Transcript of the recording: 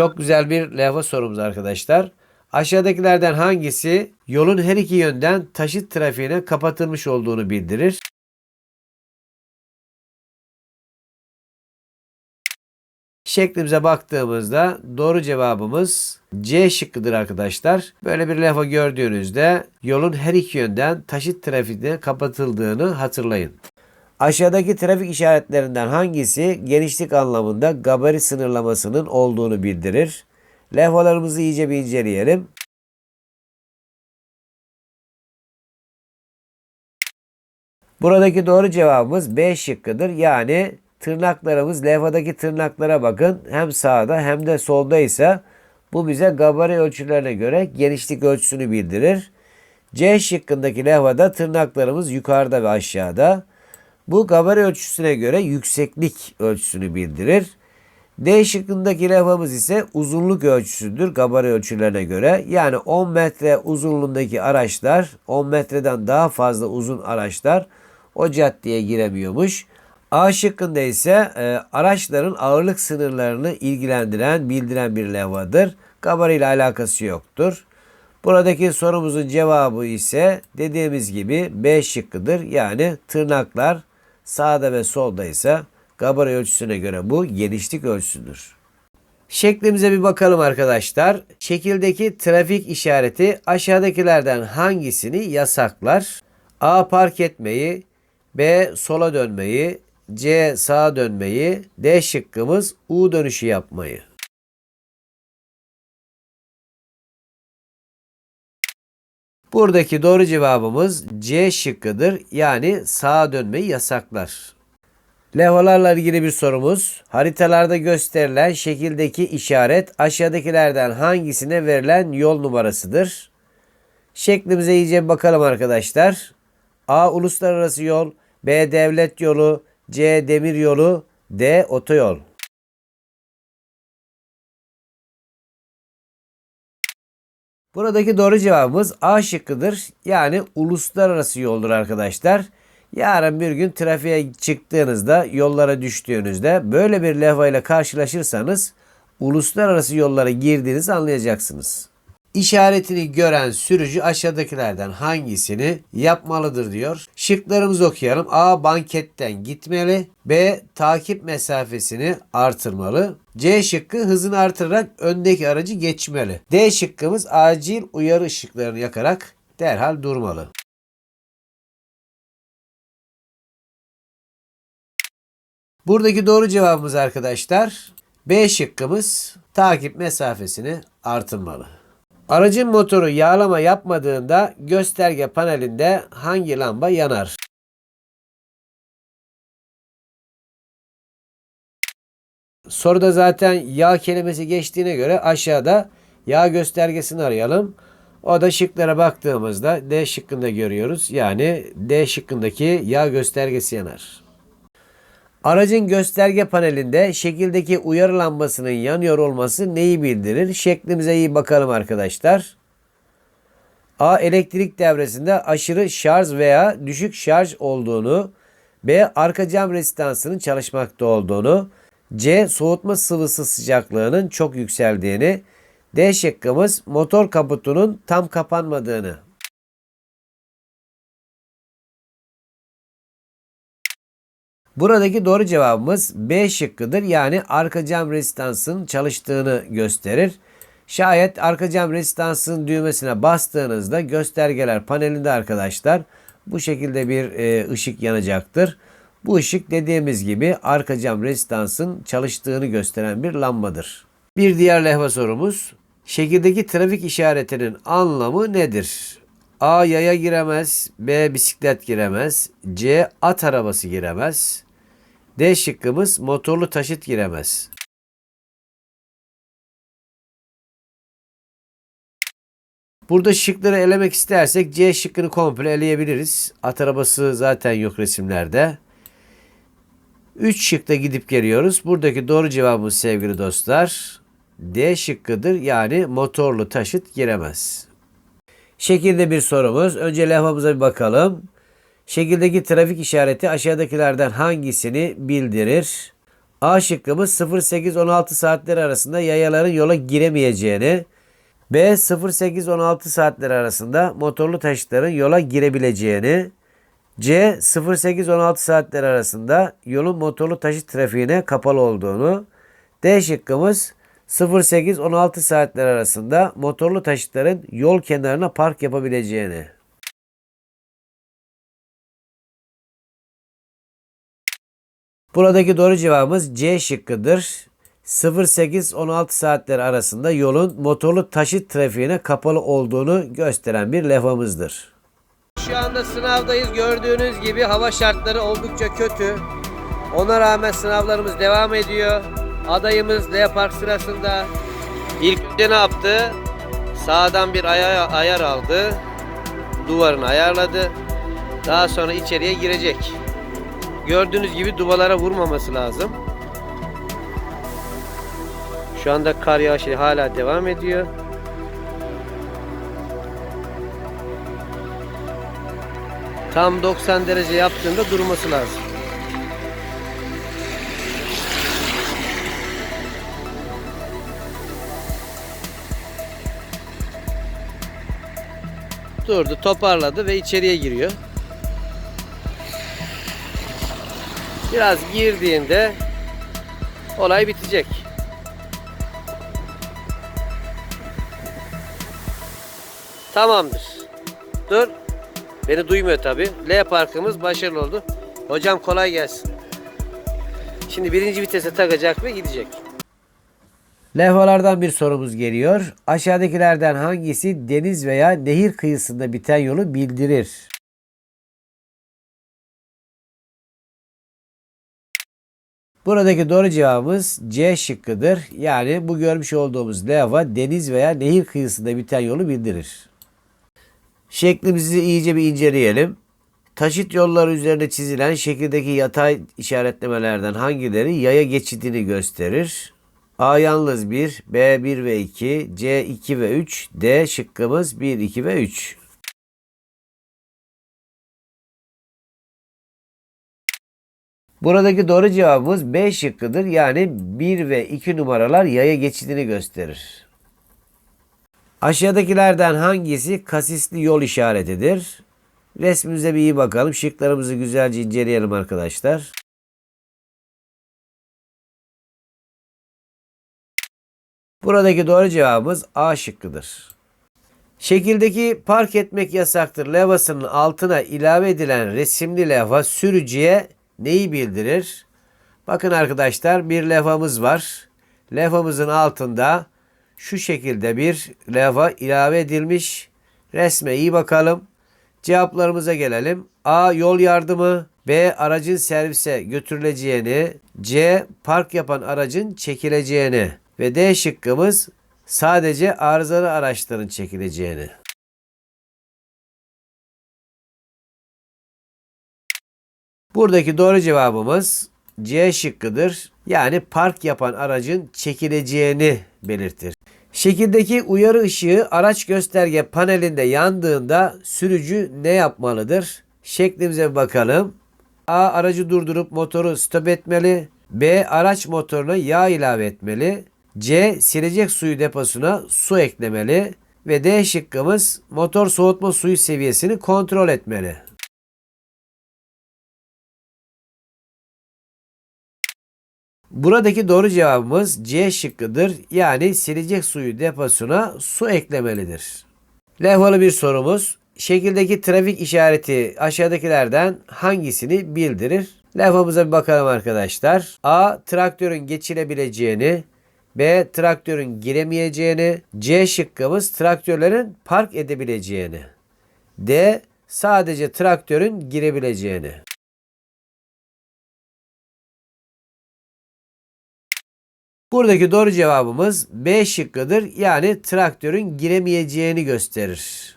Çok güzel bir levha sorumuz arkadaşlar. Aşağıdakilerden hangisi yolun her iki yönden taşıt trafiğine kapatılmış olduğunu bildirir? Şeklimize baktığımızda doğru cevabımız C şıkkıdır arkadaşlar. Böyle bir levha gördüğünüzde yolun her iki yönden taşıt trafiğine kapatıldığını hatırlayın. Aşağıdaki trafik işaretlerinden hangisi genişlik anlamında gabari sınırlamasının olduğunu bildirir? Levhalarımızı iyice bir inceleyelim. Buradaki doğru cevabımız B şıkkıdır. Yani tırnaklarımız levhadaki tırnaklara bakın. Hem sağda hem de solda ise bu bize gabari ölçülerine göre genişlik ölçüsünü bildirir. C şıkkındaki levhada tırnaklarımız yukarıda ve aşağıda. Bu gabari ölçüsüne göre yükseklik ölçüsünü bildirir. D şıkkındaki levhamız ise uzunluk ölçüsüdür gabari ölçülerine göre. Yani 10 metre uzunluğundaki araçlar 10 metreden daha fazla uzun araçlar o caddeye giremiyormuş. A şıkkında ise e, araçların ağırlık sınırlarını ilgilendiren, bildiren bir levhadır. Gabari ile alakası yoktur. Buradaki sorumuzun cevabı ise dediğimiz gibi B şıkkıdır. Yani tırnaklar sağda ve solda ise gabari ölçüsüne göre bu genişlik ölçüsüdür. Şeklimize bir bakalım arkadaşlar. Şekildeki trafik işareti aşağıdakilerden hangisini yasaklar? A. Park etmeyi, B. Sola dönmeyi, C. Sağa dönmeyi, D şıkkımız U dönüşü yapmayı. Buradaki doğru cevabımız C şıkkıdır. Yani sağa dönmeyi yasaklar. Levhalarla ilgili bir sorumuz. Haritalarda gösterilen şekildeki işaret aşağıdakilerden hangisine verilen yol numarasıdır? Şeklimize iyice bakalım arkadaşlar. A. Uluslararası yol. B. Devlet yolu. C. Demir yolu. D. Otoyol. Buradaki doğru cevabımız A şıkkıdır. Yani uluslararası yoldur arkadaşlar. Yarın bir gün trafiğe çıktığınızda, yollara düştüğünüzde böyle bir levha ile karşılaşırsanız uluslararası yollara girdiğinizi anlayacaksınız. İşaretini gören sürücü aşağıdakilerden hangisini yapmalıdır diyor. Şıklarımızı okuyalım. A. Banketten gitmeli. B. Takip mesafesini artırmalı. C şıkkı hızını artırarak öndeki aracı geçmeli. D şıkkımız acil uyarı ışıklarını yakarak derhal durmalı. Buradaki doğru cevabımız arkadaşlar B şıkkımız takip mesafesini artırmalı. Aracın motoru yağlama yapmadığında gösterge panelinde hangi lamba yanar? Soruda zaten yağ kelimesi geçtiğine göre aşağıda yağ göstergesini arayalım. O da şıklara baktığımızda D şıkkında görüyoruz. Yani D şıkkındaki yağ göstergesi yanar. Aracın gösterge panelinde şekildeki uyarı lambasının yanıyor olması neyi bildirir? Şeklimize iyi bakalım arkadaşlar. A. Elektrik devresinde aşırı şarj veya düşük şarj olduğunu. B. Arka cam rezistansının çalışmakta olduğunu. C. Soğutma sıvısı sıcaklığının çok yükseldiğini. D şıkkımız motor kaputunun tam kapanmadığını. Buradaki doğru cevabımız B şıkkıdır. Yani arka cam rezistansının çalıştığını gösterir. Şayet arka cam rezistansının düğmesine bastığınızda göstergeler panelinde arkadaşlar bu şekilde bir e, ışık yanacaktır. Bu ışık dediğimiz gibi arka cam rezistansın çalıştığını gösteren bir lambadır. Bir diğer levha sorumuz. Şekildeki trafik işaretinin anlamı nedir? A. Yaya giremez. B. Bisiklet giremez. C. At arabası giremez. D şıkkımız motorlu taşıt giremez. Burada şıkları elemek istersek C şıkkını komple eleyebiliriz. At arabası zaten yok resimlerde. 3 şıkta gidip geliyoruz. Buradaki doğru cevabımız sevgili dostlar D şıkkıdır. Yani motorlu taşıt giremez. Şekilde bir sorumuz. Önce levhamıza bir bakalım. Şekildeki trafik işareti aşağıdakilerden hangisini bildirir? A şıkkımız 08-16 saatleri arasında yayaların yola giremeyeceğini, B 08-16 saatleri arasında motorlu taşıtların yola girebileceğini, C 08-16 saatleri arasında yolun motorlu taşıt trafiğine kapalı olduğunu, D şıkkımız 08-16 saatler arasında motorlu taşıtların yol kenarına park yapabileceğini. Buradaki doğru cevabımız C şıkkıdır. 08-16 saatler arasında yolun motorlu taşıt trafiğine kapalı olduğunu gösteren bir levhamızdır. Şu anda sınavdayız. Gördüğünüz gibi hava şartları oldukça kötü. Ona rağmen sınavlarımız devam ediyor. Adayımız L Park sırasında ilk önce ne yaptı? Sağdan bir ayar, ayar aldı. Duvarını ayarladı. Daha sonra içeriye girecek. Gördüğünüz gibi duvalara vurmaması lazım. Şu anda kar yağışı hala devam ediyor. Tam 90 derece yaptığında durması lazım. Durdu, toparladı ve içeriye giriyor. Biraz girdiğinde olay bitecek. Tamamdır. Dur. Beni duymuyor tabi. L parkımız başarılı oldu. Hocam kolay gelsin. Şimdi birinci vitese takacak ve gidecek. Levhalardan bir sorumuz geliyor. Aşağıdakilerden hangisi deniz veya nehir kıyısında biten yolu bildirir? Buradaki doğru cevabımız C şıkkıdır. Yani bu görmüş olduğumuz levha deniz veya nehir kıyısında biten yolu bildirir. Şeklimizi iyice bir inceleyelim. Taşıt yolları üzerinde çizilen şekildeki yatay işaretlemelerden hangileri yaya geçidini gösterir? A yalnız 1, B 1 ve 2, C 2 ve 3, D şıkkımız 1, 2 ve 3. Buradaki doğru cevabımız B şıkkıdır. Yani 1 ve 2 numaralar yaya geçidini gösterir. Aşağıdakilerden hangisi kasisli yol işaretidir? Resmimize bir iyi bakalım. Şıklarımızı güzelce inceleyelim arkadaşlar. Buradaki doğru cevabımız A şıkkıdır. Şekildeki park etmek yasaktır levhasının altına ilave edilen resimli levha sürücüye neyi bildirir? Bakın arkadaşlar bir levhamız var. Levhamızın altında şu şekilde bir levha ilave edilmiş. Resme iyi bakalım. Cevaplarımıza gelelim. A. Yol yardımı. B. Aracın servise götürüleceğini. C. Park yapan aracın çekileceğini. Ve D şıkkımız sadece arızalı araçların çekileceğini. Buradaki doğru cevabımız C şıkkıdır. Yani park yapan aracın çekileceğini belirtir. Şekildeki uyarı ışığı araç gösterge panelinde yandığında sürücü ne yapmalıdır? Şeklimize bakalım. A. Aracı durdurup motoru stop etmeli. B. Araç motoruna yağ ilave etmeli. C. Silecek suyu deposuna su eklemeli. Ve D şıkkımız motor soğutma suyu seviyesini kontrol etmeli. Buradaki doğru cevabımız C şıkkıdır. Yani silecek suyu deposuna su eklemelidir. Levhalı bir sorumuz. Şekildeki trafik işareti aşağıdakilerden hangisini bildirir? Levhamıza bir bakalım arkadaşlar. A. Traktörün geçilebileceğini. B. Traktörün giremeyeceğini. C şıkkımız traktörlerin park edebileceğini. D. Sadece traktörün girebileceğini. Buradaki doğru cevabımız B şıkkıdır. Yani traktörün giremeyeceğini gösterir.